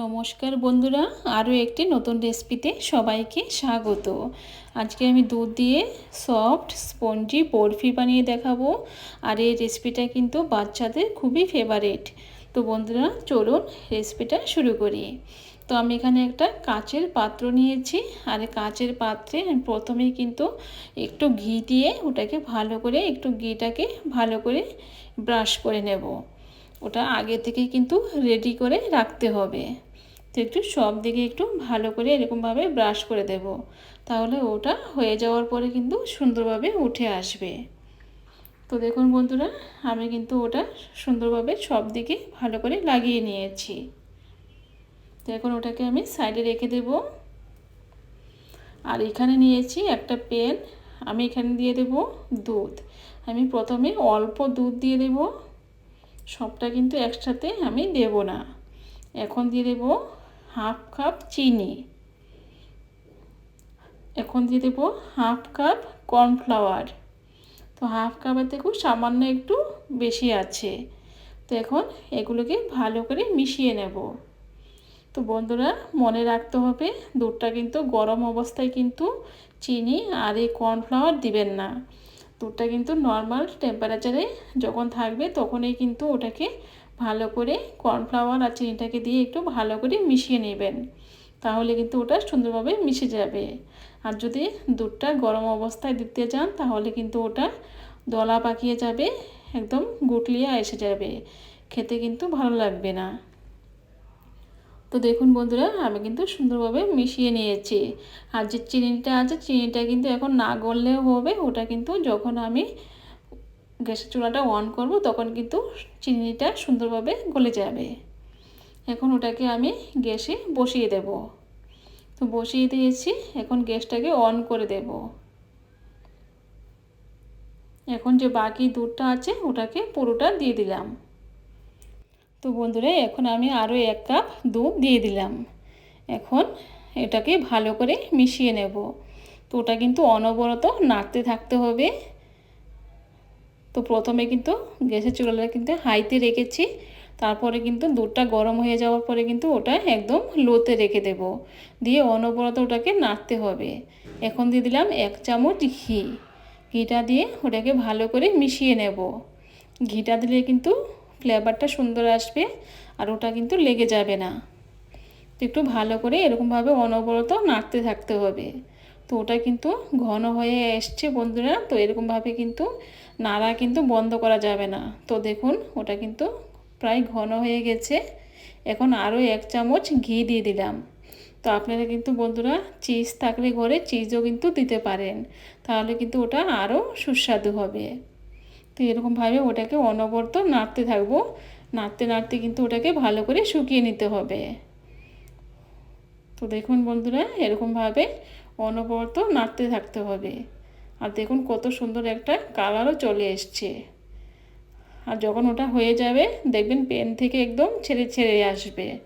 নমস্কার বন্ধুরা, আরও একটি নতুন রেসিপিতে সবাইকে স্বাগত। আজকে আমি দুধ দিয়ে সফট স্পঞ্জি বরফি বানিয়ে দেখাবো, আর এই রেসিপিটা কিন্তু বাচ্চাদের খুবই ফেভারেট তো বন্ধুরা, চলুন রেসিপিটা শুরু করি। তো আমি এখানে একটা কাচের পাত্র নিয়েছি, আর কাচের পাত্রে প্রথমেই কিন্তু একটু ঘি দিয়ে ওটাকে ভালো করে, একটু ঘিটাকে ভালো করে ব্রাশ করে নেব। ওটা আগে থেকে কিন্তু রেডি করে রাখতে হবে। তো একটু সব দিকে একটু ভালো করে এরকমভাবে ব্রাশ করে দেব। তাহলে ওটা হয়ে যাওয়ার পরে কিন্তু সুন্দরভাবে উঠে আসবে। তো দেখুন বন্ধুরা, আমি কিন্তু ওটা সুন্দরভাবে সব দিকে ভালো করে লাগিয়ে নিয়েছি। তো এখন ওটাকে আমি সাইডে রেখে দেব। আর এখানে নিয়েছি একটা পেন আমি এখানে দিয়ে দেব দুধ। আমি প্রথমে অল্প দুধ দিয়ে দেবো। সবটা কিন্তু একসাথে আমি দেব না। এখন দিয়ে দেব হাফ কাপ চিনি। এখন দিয়ে দেব হাফ কাপ কর্নফ্লাওয়ার। তো হাফ কাপের থেকেও সামান্য একটু বেশি আছে। তো এখন এগুলোকে ভালো করে মিশিয়ে নেব। তো বন্ধুরা, মনে রাখতে হবে, দুধটা কিন্তু গরম অবস্থায় কিন্তু চিনি আর এই কর্নফ্লাওয়ার দিবেন না। দুধটা কিন্তু নর্মাল টেম্পারেচারে যখন থাকবে তখনই কিন্তু ওটাকে ভালো করে কর্নফ্লাওয়ার আর চিনিটাকে দিয়ে একটু ভালো করে মিশিয়ে নেবেন। তাহলে কিন্তু ওটা সুন্দরভাবে মিশে যাবে। আর যদি দুধটা গরম অবস্থায় দিতে যান তাহলে কিন্তু ওটা দলা পাকিয়ে যাবে, একদম গুটলিয়ে এসে যাবে। খেতে কিন্তু ভালো লাগবে না। তো দেখুন বন্ধুরা, আমি কিন্তু সুন্দরভাবে মিশিয়ে নিয়েছি। আর যে চিনিটা আছে, চিনিটা কিন্তু এখন না গললেও হবে। ওটা কিন্তু যখন আমি গ্যাসের চুলাটা অন করব, তখন কিন্তু চিনিটা সুন্দরভাবে গলে যাবে। এখন ওটাকে আমি গ্যাসে বসিয়ে দেব। তো বসিয়ে দিয়েছি, এখন গ্যাসটাকে অন করে দেব। এখন যে বাকি দুধটা আছে, ওটাকে পুরোটা দিয়ে দিলাম। তো বন্ধুরা, এখন আমি আরও এক কাপ দুধ দিয়ে দিলাম। এখন এটাকে ভালো করে মিশিয়ে নেব। তো ওটা কিন্তু অনবরত নাড়তে থাকতে হবে। তো প্রথমে কিন্তু গ্যাসের চুলাটা কিন্তু হাইতে রেখেছি। তারপরে কিন্তু দুধটা গরম হয়ে যাওয়ার পরে কিন্তু ওটা একদম লোতে রেখে দেব। দিয়ে অনবরত ওটাকে নাড়তে হবে। এখন দিয়ে দিলাম এক চামচ ঘি। ঘিটা দিয়ে ওটাকে ভালো করে মিশিয়ে নেব। ঘিটা দিলে কিন্তু ফ্লেভারটা সুন্দর আসবে আর ওটা কিন্তু লেগে যাবে না। তো একটু ভালো করে এরকমভাবে অনবরত নাড়তে থাকতে হবে। তো ওটা কিন্তু ঘন হয়ে এসছে বন্ধুরা, তো এরকমভাবে কিন্তু নাড়া কিন্তু বন্ধ করা যাবে না। তো দেখুন, ওটা কিন্তু প্রায় ঘন হয়ে গেছে। এখন আরও এক চামচ ঘি দিয়ে দিলাম। তো আপনারা কিন্তু বন্ধুরা চিজ থাকলে ঘরে চিজও কিন্তু দিতে পারেন। তাহলে কিন্তু ওটা আরও সুস্বাদু হবে। তো এরকমভাবে ওটাকে অনবরত নাড়তে থাকব। নাড়তে নাড়তে কিন্তু ওটাকে ভালো করে শুকিয়ে নিতে হবে। তো দেখুন বন্ধুরা এরকমভাবে অনবরত নাড়তে থাকতে হবে। আর দেখুন কত সুন্দর একটা কালারও চলে এসছে। আর যখন ওটা হয়ে যাবে, দেখবেন পেন থেকে একদম ছেড়ে ছেড়ে আসবে।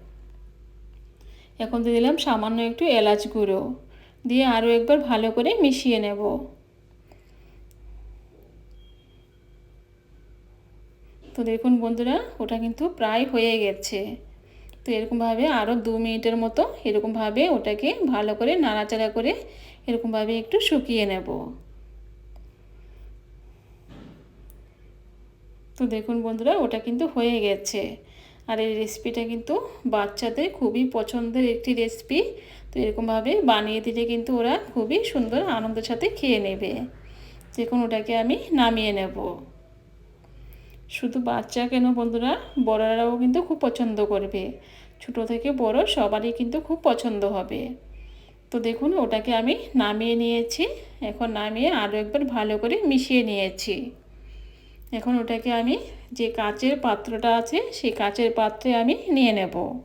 এখন দিয়ে দিলাম সামান্য একটু এলাচ গুঁড়ো। দিয়ে আরও একবার ভালো করে মিশিয়ে নেব। তো দেখুন বন্ধুরা, ওটা কিন্তু প্রায় হয়ে গেছে। তো এরকমভাবে আরও দু মিনিটের মতো এরকমভাবে ওটাকে ভালো করে নাড়াচাড়া করে এরকমভাবে একটু শুকিয়ে নেব। তো দেখুন বন্ধুরা, ওটা কিন্তু হয়ে গেছে। আর এই রেসিপিটা কিন্তু বাচ্চাদের খুবই পছন্দের একটি রেসিপি। তো এরকমভাবে বানিয়ে দিলে কিন্তু ওরা খুবই সুন্দর আনন্দের সাথে খেয়ে নেবে। দেখুন ওটাকে আমি নামিয়ে নেব। শুধু বাচ্চা কেন বন্ধুরা? বড়রাও কিন্তু খুব পছন্দ করবে। ছোট থেকে বড় সবারই কিন্তু খুব পছন্দ হবে। তো দেখুন, ওটাকে আমি নামিয়ে নিয়েছি। এখন নামিয়ে আরও একবার ভালো করে মিশিয়ে নিয়েছি। এখন ওটাকে আমি যে কাচের পাত্রটা আছে, সেই কাচের পাত্রে আমি নিয়ে নেব।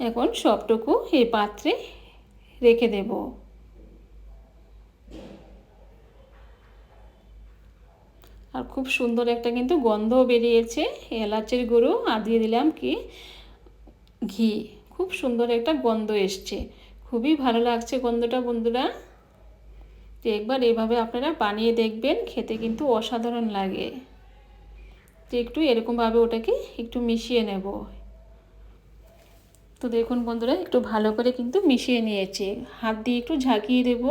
এখন সবটুকু এই পাত্রে রেখে দেব। আর খুব সুন্দর একটা কিন্তু গন্ধও বেরিয়েছে। এলাচের গুঁড়ো আর দিয়ে দিলাম কি? ঘি। খুব সুন্দর একটা গন্ধ এসছে। খুবই ভালো লাগছে গন্ধটা বন্ধুরা। তো একবার এভাবে আপনারা বানিয়ে দেখবেন, খেতে কিন্তু অসাধারণ লাগে। তো একটু এরকমভাবে ওটাকে একটু মিশিয়ে নেব। তো দেখুন বন্ধুরা, একটু ভালো করে কিন্তু মিশিয়ে নিয়েছি। হাত দিয়ে একটু ঝাঁকিয়ে দেব,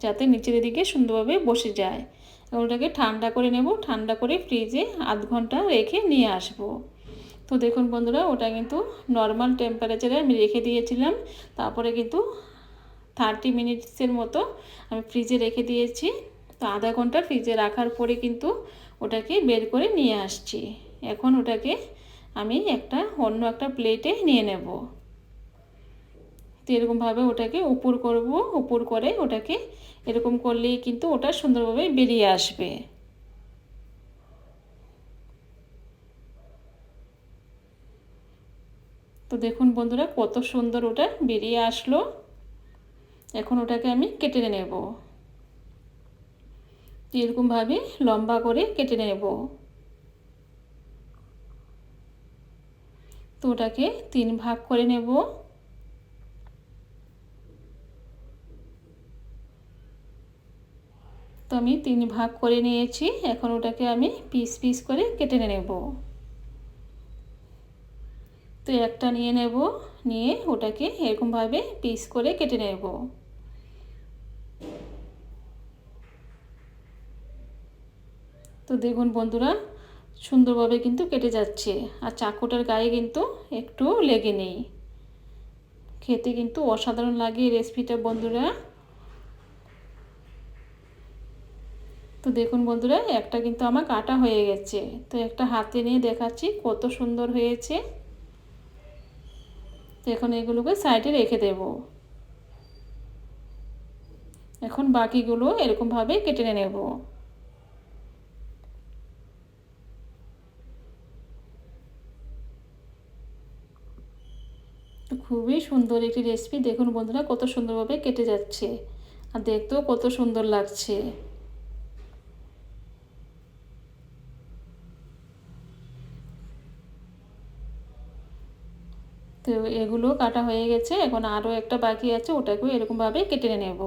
যাতে নিচের দিকে সুন্দরভাবে বসে যায়। ওটাকে ঠান্ডা করে নেব। ঠান্ডা করে ফ্রিজে আধ ঘণ্টা রেখে নিয়ে আসব। তো দেখুন বন্ধুরা, ওটা কিন্তু নর্মাল টেম্পারেচারে আমি রেখে দিয়েছিলাম। তারপরে কিন্তু থার্টি মিনিটসের মতো আমি ফ্রিজে রেখে দিয়েছি। তো আধা ঘণ্টা ফ্রিজে রাখার পরে কিন্তু ওটাকে বের করে নিয়ে আসছি। এখন ওটাকে আমি একটা অন্য একটা প্লেটে নিয়ে নেব। তো এরকমভাবে ওটাকে উপর করব, উপর করে ওটাকে এরকম করলেই কিন্তু ওটা সুন্দরভাবে বেরিয়ে আসবে। তো দেখুন বন্ধুরা কত সুন্দর ওটা বেরিয়ে আসলো। এখন ওটাকে আমি কেটে নেব। এরকমভাবে লম্বা করে কেটে নেব। তো ওটাকে তিন ভাগ করে নেব। তো আমি তিন ভাগ করে নিয়েছি। এখন ওটাকে আমি পিস পিস করে কেটে নেব। তো একটা নিয়ে নেব, নিয়ে ওটাকে এরকমভাবে পিস করে কেটে নেব। তো দেখুন বন্ধুরা, সুন্দরভাবে কিন্তু কেটে যাচ্ছে। আর চাকুটার গায়ে কিন্তু একটু লেগে নেই। খেতে কিন্তু অসাধারণ লাগে রেসিপিটা বন্ধুরা। তো দেখুন বন্ধুরা, একটা কিন্তু আমার কাটা হয়ে গেছে। তো একটা হাতে নিয়ে দেখাচ্ছি কত সুন্দর হয়েছে। তো এখন এগুলোকে সাইডে রেখে দেব। এখন বাকিগুলো এরকমভাবে কেটে নেব। খুবই সুন্দর একটি রেসিপি দেখুন বন্ধুরা, কত সুন্দরভাবে কেটে যাচ্ছে। আর দেখতেও কত সুন্দর লাগছে। তো এগুলো কাটা হয়ে গেছে। এখন আরও একটা বাকি আছে, ওটাকেও এরকমভাবে কেটে নেব।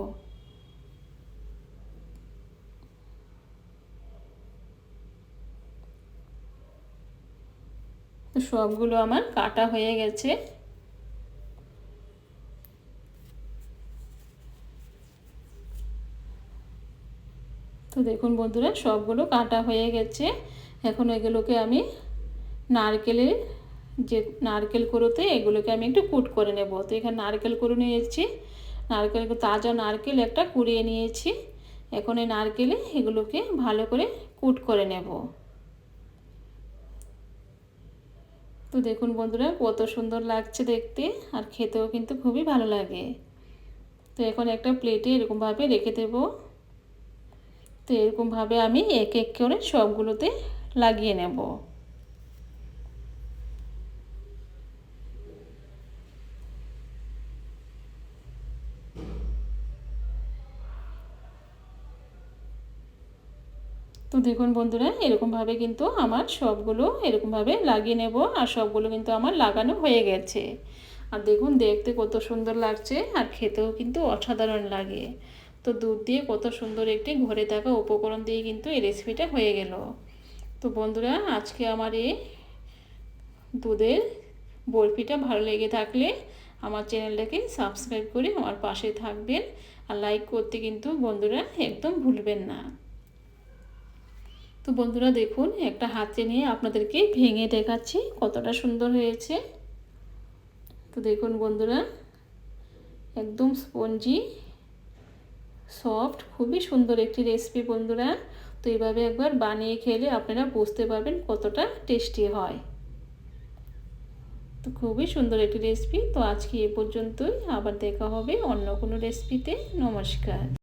সবগুলো আমার কাটা হয়ে গেছে। তো দেখুন বন্ধুরা, সবগুলো কাটা হয়ে গেছে। এখন এগুলোকে আমি নারকেলের যে নারকেল কুড়োতে এগুলোকে আমি একটু কুট করে নেব। তো এখানে নারকেল কুড়ো নিয়েছি। নারকেল তাজা নারকেল একটা কুড়িয়ে নিয়েছি। এখন এই নারকেলে এগুলোকে ভালো করে কুট করে নেব। তো দেখুন বন্ধুরা, কত সুন্দর লাগছে দেখতে আর খেতেও কিন্তু খুবই ভালো লাগে। তো এখন একটা প্লেটে এরকমভাবে রেখে দেবো। তো এরকমভাবে আমি এক এক করে সবগুলোতে লাগিয়ে নেব। তো দেখুন বন্ধুরা, এরকমভাবে কিন্তু আমার সবগুলো এরকমভাবে লাগিয়ে নেব আর সবগুলো কিন্তু আমার লাগানো হয়ে গেছে। আর দেখুন, দেখতে কত সুন্দর লাগছে আর খেতেও কিন্তু অসাধারণ লাগে। তো দুধ দিয়ে কত সুন্দর একটি ঘরে থাকা উপকরণ দিয়ে কিন্তু এই রেসিপিটা হয়ে গেল। তো বন্ধুরা, আজকে আমার এই দুধের বরফিটা ভালো লেগে থাকলে আমার চ্যানেলটাকে সাবস্ক্রাইব করে আমার পাশে থাকবেন। আর লাইক করতে কিন্তু বন্ধুরা একদম ভুলবেন না। তো বন্ধুরা দেখুন, একটা হাতে নিয়ে আপনাদেরকে ভেঙে দেখাচ্ছি কতটা সুন্দর হয়েছে। তো দেখুন বন্ধুরা, একদম স্পঞ্জি, সফট, খুবই সুন্দর একটি রেসিপি বন্ধুরা। তো এইভাবে একবার বানিয়ে খেলে আপনারা বুঝতে পারবেন কতটা টেস্টি হয়। তো খুবই সুন্দর একটি রেসিপি তো আজকে এ পর্যন্তই। আবার দেখা হবে অন্য কোনো রেসিপিতে নমস্কার।